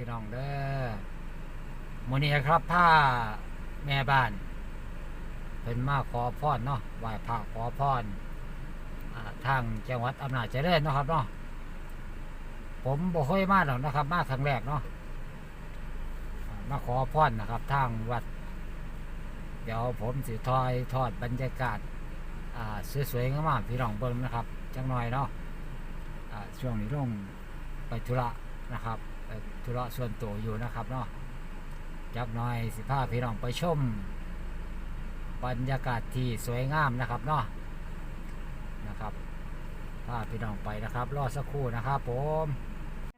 พี่น้องเด้อมื้อนี้ครับผ้าแม่บ้านเพิ่นมาขอพรเนาะไหว้พระขอพรอ่าทางจังหวัดอำนาจเจริญเนาะครับเนาะผมบ่ค่อยมาหรอกนะครับ มาครั้งแรกเนาะมาขอพรนะครับทางวัด เดี๋ยวผมสิทอยทอดบรรยากาศสวยๆงามๆพี่น้องเบิ่งนะครับ จังหน่อยเนาะช่วงนี้ลงไปธุระนะครับ ธุระส่วนตัวอยู่นะครับเนาะจักหน่อยสิพาพี่น้องไปชม บรรยากาศที่สวยงามนะครับเนาะนะครับพาพี่น้องไปนะครับ รอสักครู่นะครับผม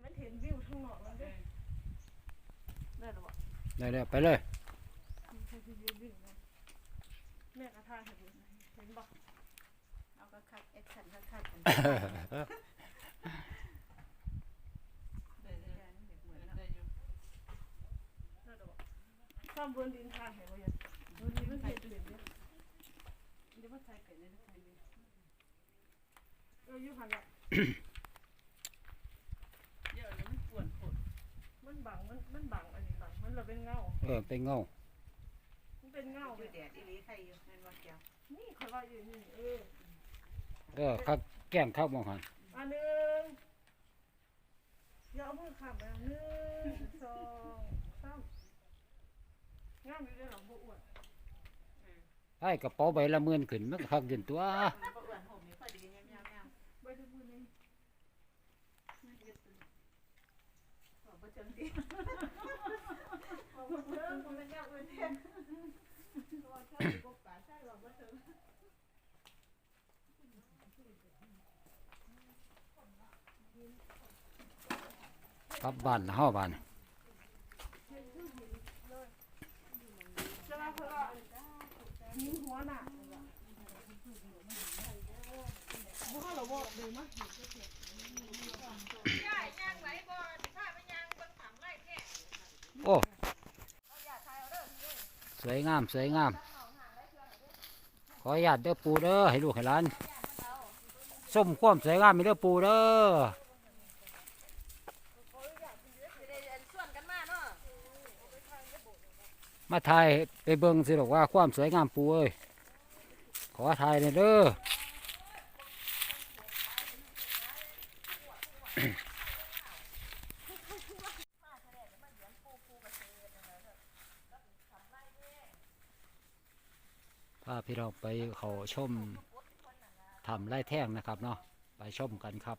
มันเห็นวิวข้างนอกแล้วเด้อได้หรอวะได้ๆไปเลยมันเห็นวิววิวนะแม่กระทาเห็นอยู่เห็นบ่เอาก็คัดเอ็กชันคัดคัดกันได้ได้เหมือนเนาะ ได้หรอวะ ข้ามบนดินทางเห็นบ่ยังบนดินมันเห็นเห็นเนี่ยเดี๋ยวว่าใส่ไก่เลยนะใส่เลยเอออยู่หันละเยอะเลยมันปวดปวดมันบังมันมันบังอันนี้บังมันเราเป็นเงาเออเป็นเงามันเป็นเงาอเลยู่ยแดดอีหลีใครอยู่นั่นว่าแก้วนี่คอยว่าอยู่นี่เออเออครับแกล้งเข้ามองหันอันหนึ่งอย่าเอามือขับไปหนึ่งสองสาม งามอยู่เด้อหลังบ่อ้วนให้กระเป๋าใบละหมื่นขึ้นมันก็คักยืนตัวมันก็อ้วนผมนี่พอดีแง่ๆๆไดูมือนี้บอกบ่จังสิเอามือเด้อมันเป็นยากเลยเนี่ยว่าชอบกบป่าใช่บอกบ่ถึงกลับบ้านเฮาบ้าน จะมาเพื่อ มีหัวหน้าบ่เข้าหรอบ่ดูมั้ยโอ้สวยงามสวยงาม ขออนุญาตเด้อปูเด้อให้ลูกให้หลานส้มความสวยงามมีเด้อปูเด้อ มาถ่ายไปเบิ่งสิหรอกว่าความสวยงามปูเอ้ยขอถ่ายหน่อยเด้อพาพี่น้องไปเขาชมทำไร่แท่งนะครับเนาะไปชมกันครับ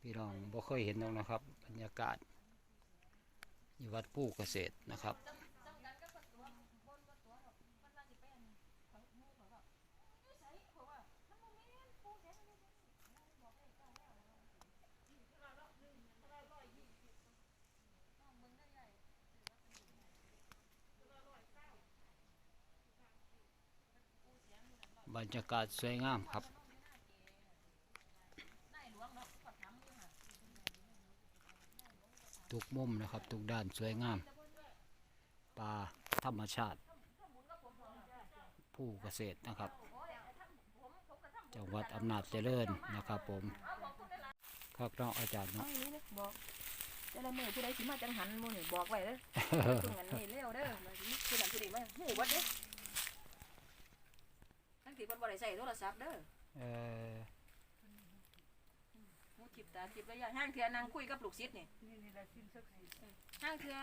พี่น้องบ่เคยเห็นหรอกนะครับ บรรยากาศอยู่วัดผู้เกษตรนะครับบรรยากาศสวยงามครับ ทุกมุมนะครับ ทุกด้านสวยงามป่าธรรมชาติ ผู้เกษตรนะครับ จังหวัดอำนาจเจริญนะครับผมครับน้องอาจารย์เอาเนาะอย่างนี้เด้อบอกแต่ละมื้อผู้ใดสิมาจังหันหมู่นี่บอกไว้เด้อตรงนั้นนี่เร็วเด้อมาสิผู้นั้นผู้นี้มาฮู้เบิดเด้อทั้งที่เพิ่นบ่ได้ใช้โทรศัพท์เด้อเออ หูจิบตาจิบระยะห้างเทื่อนั่งคุยกับลูกศิษย์นี่นี่นี่แหละสิ่งศักดิ์สิทธิ์ห้างเทื่อ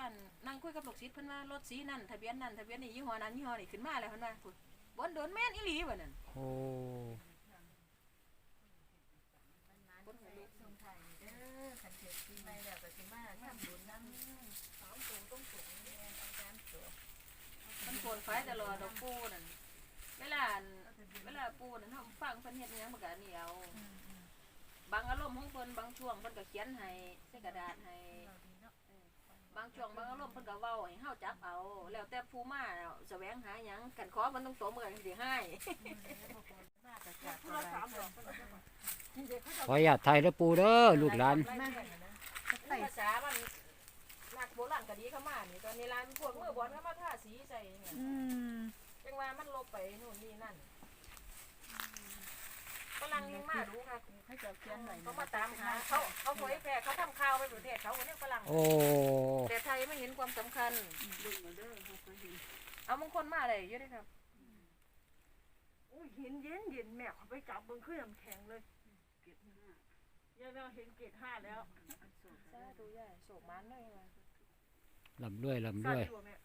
นั่งคุยกับลูกศิษย์เพิ่นว่ารถสีนั่นทะเบียนนั่นทะเบียนนี่ยี่ห้อนั้นยี่ห้อนี่ขึ้นมาแล้วเพิ่นว่าพุ่นบนโดนแม่นอีหลีบ่นั่นโอ้บนหัวลูกส่งไทยเด้อคันเกิดปีใหม่แล้วก็สิมาทำบุญนำสองตูต้องสูงแม่นอาจารย์ตัวไฟตลอดดอกปูนั่นเวลาอันเวลาปูนั่นเฮาฟังเพิ่นเฮ็ดอิหยังมันก็อันนี้เอา บางอารมณ์ของเพิ่นบางช่วงเพิ่นก็เขียนให้ใส่กระดาษให้ บางช่วงบางอารมณ์เพิ่นก็เว้าให้เฮาจับเอา แล้วแต่ผู้มาแสวงหาหยังกันขอมันต้องสมกันสิให้ผู้ละสามดอกขออนุญาตไทยแล้วปูเด้อลูกหลาน ภาษามันนักโบราณก็ดีเข้ามานี่ตอนนี้ร้านพวกมือบอลเข้ามาทาสีใส่เนี่ยอืม จังว่ามันลบไปนู่นนี่นั่นฝ รั่งยังมาดูค่ะให้เจ้าเขียนหน่อยเขามาตามหาเขาเขาเผยแพร่เขาทำข่าวไปประเทศเขาคนนี้ฝรั่งโอ้แต่ไทยไม่เห็นความสำคัญดึงมาเด้อเขาเคยเห็นเอามงคลมาอะไรเยอะเลยครับโอ้ยเห็นเย็นเย็นแม่เขาไปจับเบิ่งขึ้นน้ำแข็งเลยเกรดห้ายังเราเห็นเกรดห้าแล้วสาธุย่าโศกมันเลยว่ะลำด้วยลำสั้ด้วยนอยู่แม่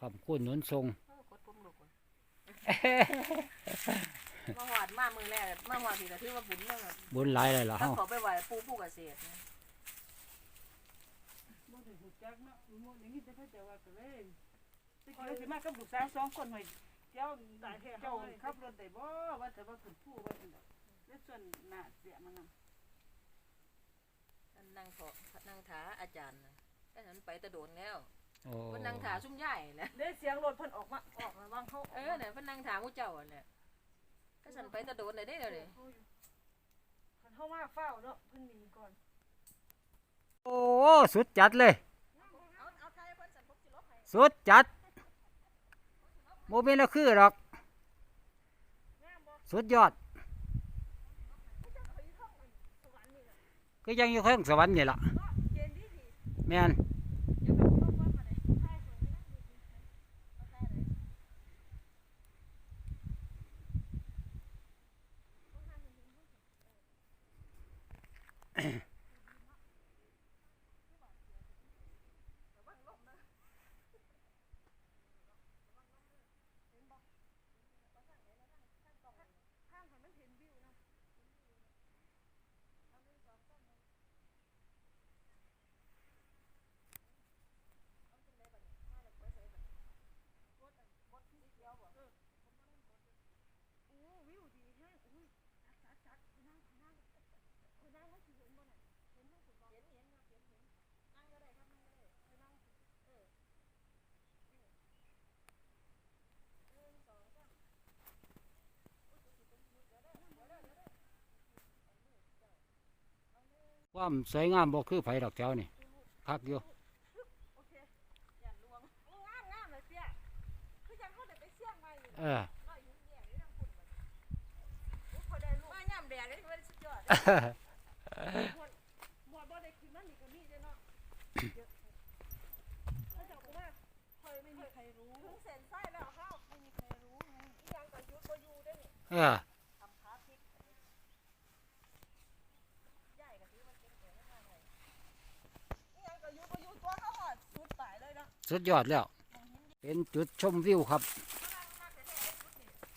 ขอบคุณหนุนทรงเออกดปุ่มลูกว่ะ มาหวาดมามือแรกมาหวาดทีละที่ว่าบุญเลยครับบุญหลายเลยเหรอถ้าเฮาขอไปไหวปูผู้เกษตรนะบ่ได้หูจักเนาะรู้หมดอย่างนี้แต่เขาจะว่าก็เลยสิเกี่ยวสิมากับลูกสาวสองคนหน่อยเจ้าได้แท้เจ้าเจ้าขับรถได้บ่ว่าแต่ว่าขึ้นผู้ว่าจังดอกแล้วส่วนหน้าเสียมันนำนั่งขอนั่งถาอาจารย์นะก็ฉันไปแตะโดนแล้วโอ้ เพิ่นนั่งถาซุ่มใหญ่แหละ ได้เสียงรถเพิ่นออกมาออกมาบางเขาเออเนี่ยเพิ่นนั่งถามูเจ้าอันแหละ ก็ฉันไปแตะโดนได้เด้เดี๋ยวนี้เพิ่นเข้ามาเฝ้าเนาะเพิ่นหนีก่อนโอ้สุดจัดเลย สุดจัดโมเมนต์ละคือหรอก สุดยอด ก็ยังอยู่ข้างสวรรค์นี่ล่ะแม่น เดี๋ยวแบบลงว่ามาได้ท้ายคนไม่นั่งดูดีเอาท้ายเลย โอ้วิวดีแฮะอุ้ยจัดจัดจัดนั่งนั่งนั่งแล้วสิเห็นบ่น่ะเห็นทั้งสุดบ่เห็นเห็นเห็นเห็นนั่งก็ได้ครับนั่งก็ได้ไปนั่งเออหนึ่งสองสาม ความสวยงามบ่คือไผดอกแถวนี่พักอยู่เออมามเลยเสียคือยังเขาได้ไปเสี่ยงใหม่อยู่เออน้อยอยู่เนี่ยอยู่ทางฝุ่นมันโอ้พอได้ลูกมาย่ำแดดเลยเพิ่นสุดยอดหมดหมดบ่ได้ขึ้นมานี่ก็มีเด้อเอ่อ สุดยอดแล้ว เป็นจุดชมวิวครับ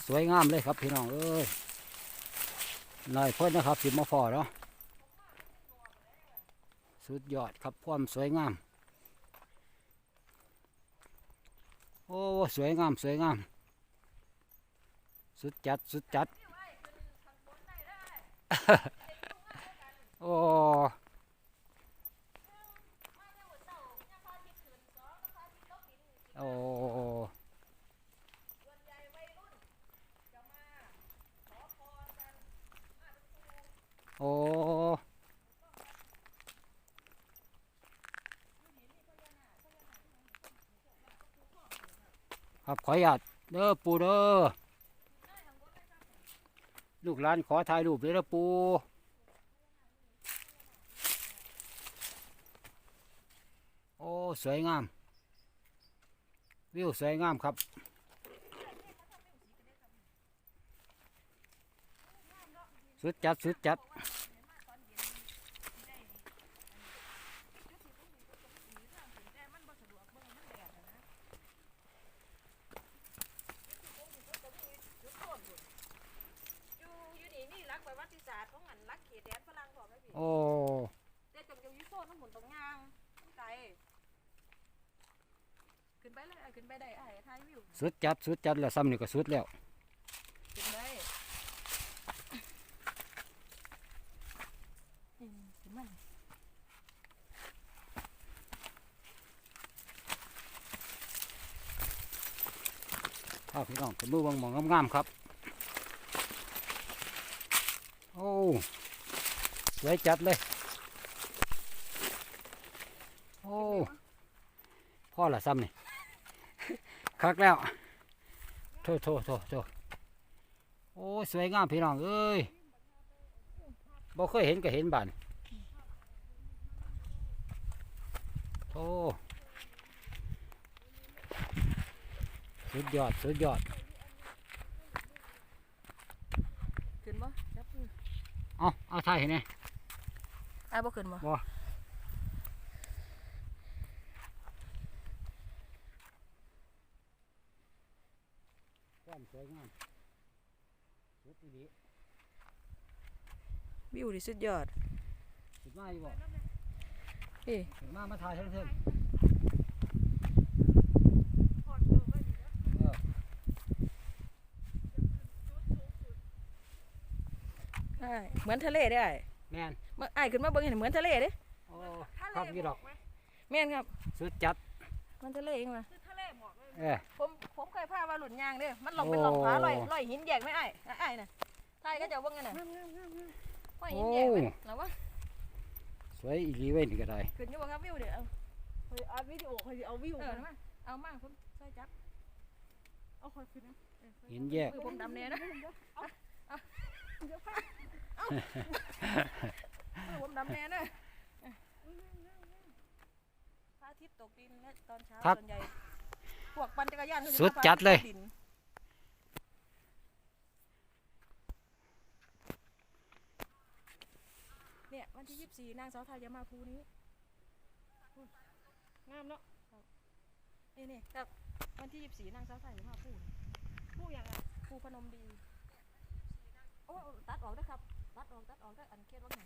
สวยงามเลยครับพี่น้องเอ้ยนายเพิ่นนะครับสิมาฟอเนาะสุดยอดครับความสวยงาม โอ้สวยงามสวยงาม สุดจัดสุดจัด โอ้โอ้โอ้ ครับขออนุญาตเด้อปูเด้อลูกหลานขอถ่ายรูปเลยเด้อปูโอ้สวยงาม วิวสวยงามครับสุดจัดสุดจัด อยู่อยู่นี่นี่รักประวัติศาสตร์ของอันรักเขตแดนฝรั่งบอกไหมพี่ โอ้ แต่จงอยู่อยุโซนน้ำหมุนตรงยางมันไกลขึ้นขึ้นไปเลยอ้ายขึ้นไปได้อ้ายถ่ายวิวสุดจัดสุดจัดแล้วซ้ำนี่ก็สุดแล้วขึ้นได้อืมขึ้นมาข้าพี่น้องเป็นมือวางหมองงามๆครับ โอ้สวยจัดเลย โอ้ พ่อละซ้ำนี่คักแล้ว โทษโทษโทษโทษโอ้สวยงามพี่น้องเอ้ยบ่เคยเห็นก็เห็นบ้านโอ้สุดยอด สุดยอด ขึ้นบ่จับมือเอาเอาถ่ายเห็นไหมอ้ายบ่ขึ้นบ่บ่ ความ สวยงามสุดอีหลีวิวนี่สุดยอดสุดมาอยู่บ่นี่สุดมามาถ่ายเถิงพอดเจอไว้ดีนะๆเอออ้ายเหมือนทะเลเด้ออ้ายแม่นมาอ้ายขึ้นมาเบิ่งเห็นเหมือนทะเลเด้โอ้ทะเลครับอยี่หดมออกกไหมแม่นครับ สุดจัด มันทะเลเองมาคือทะเลหมอกเลย เออ ผมผมเคยพาว่าหลุนยางเด้อมันลงเป็นโอ้ลงขาลอยลอยหินแยกไหม่อ้ายอ้ายน่ะทายก็จะเบิ่งกันน่ะงามงามงามงามลอยหินแยกไหมแล้วว่าสวยอีหลีเว้ยนี่ก็ได้ขึ้นอยู่บ่ครับวิวเด้อเอาเฮ้ยอัดวิดีโอเฮ้ยเอาวิวเออมามาเอามาผมช่วยจับเอาคอยขึ้นนะเห็นแยกมือผมดำแน่นะเดี๋ยวพามือผมดำแน่นะพระอาทิตย์ตกดินและตอนเช้าครับส่วนใหญ่ พวกปั่นจักรยานเขาจะสุดมาพระจัดเลยดินเนี่ยวันที่24นางสาวไทยจะมาภูนี้งามเนาะนี่นี่กับวันที่24นางสาวไทยจะมาภูนี่ผู้อย่างอะภูพนมดีโอ้ตัดออกนะครับ ตัดออกตัดออกได้อันเครียดว่าไง